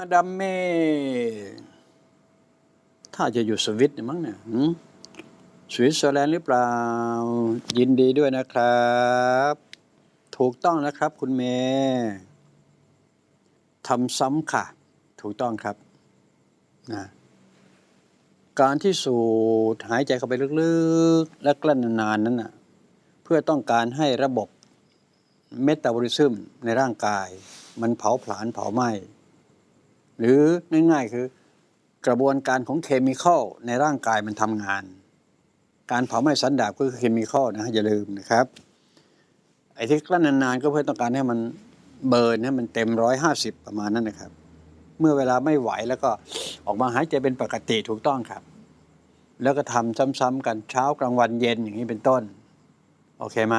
มาดามเม่ถ้าจะอยู่สวิตดีมั้งเนี่ยสวิตเซอร์แลนด์หรือเปล่า ยินดีด้วยนะครับ ถูกต้องนะครับคุณเมทำซ้ำค่ะ ถูกต้องครับนะการที่สูดหายใจเข้าไปลึกๆ และกลั้นนานๆนั้นน่ะเพื่อต้องการให้ระบบเมตาบอลิซึมในร่างกาย มันเผาผลาญเผาไหม้ หรือง่ายๆคือกระบวนการของเคมีคอลในร่างกายมันทำงาน การเผาไหม้สันดาบก็คือเคมีคอลนะอย่าลืมนะครับไอ้ที่กลั้นนานๆก็เพื่อต้องการให้มันเบิร์นให้มันเต็มร้อยห้าสิบประมาณนั้นนะครับ เมื่อเวลาไม่ไหวแล้วก็ออกมาหายใจเป็นปกติถูกต้องครับ แล้วก็ทำซ้ำๆกันเช้ากลางวันเย็นอย่างนี้เป็นต้น โอเคไหม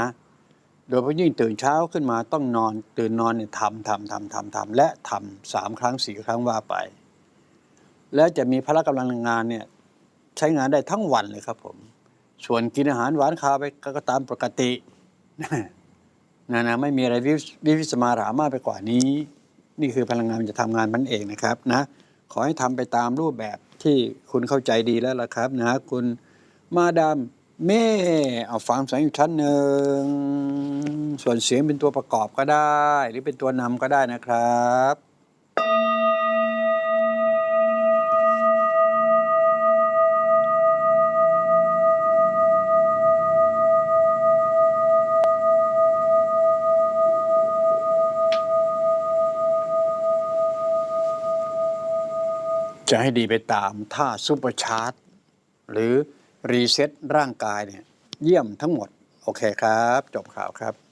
โดยเฉพาะยิ่งตื่นเช้าขึ้นมาต้องนอน ตื่นนอนเนี่ยทำทำทำทำทำและทำสามครั้งสี่ครั้งว่าไป แล้วจะมีพละกำลังงานเนี่ยใช้งานได้ทั้งวันเลยครับผม ส่วนกินอาหารหวานคาวไปก็ตามปกตินะนะไม่มีอะไรวิวิสมาหรามากไปกว่านี้ นี่คือพลังงานมันจะทำงานมันเองนะครับนะขอให้ทำไปตามรูปแบบที่คุณเข้าใจดีแล้วล่ะครับนะคุณมาดาม เม่เอาฟังเสียงอยู่ชั้นหนึ่ง ส่วนเสียงเป็นตัวประกอบก็ได้ หรือเป็นตัวนำก็ได้นะครับจะให้ดีไปตามท่าซูเปอร์ชาร์จหรือ รีเซ็ตร่างกายเนี่ยเยี่ยมทั้งหมด โอเคครับ จบข่าวครับ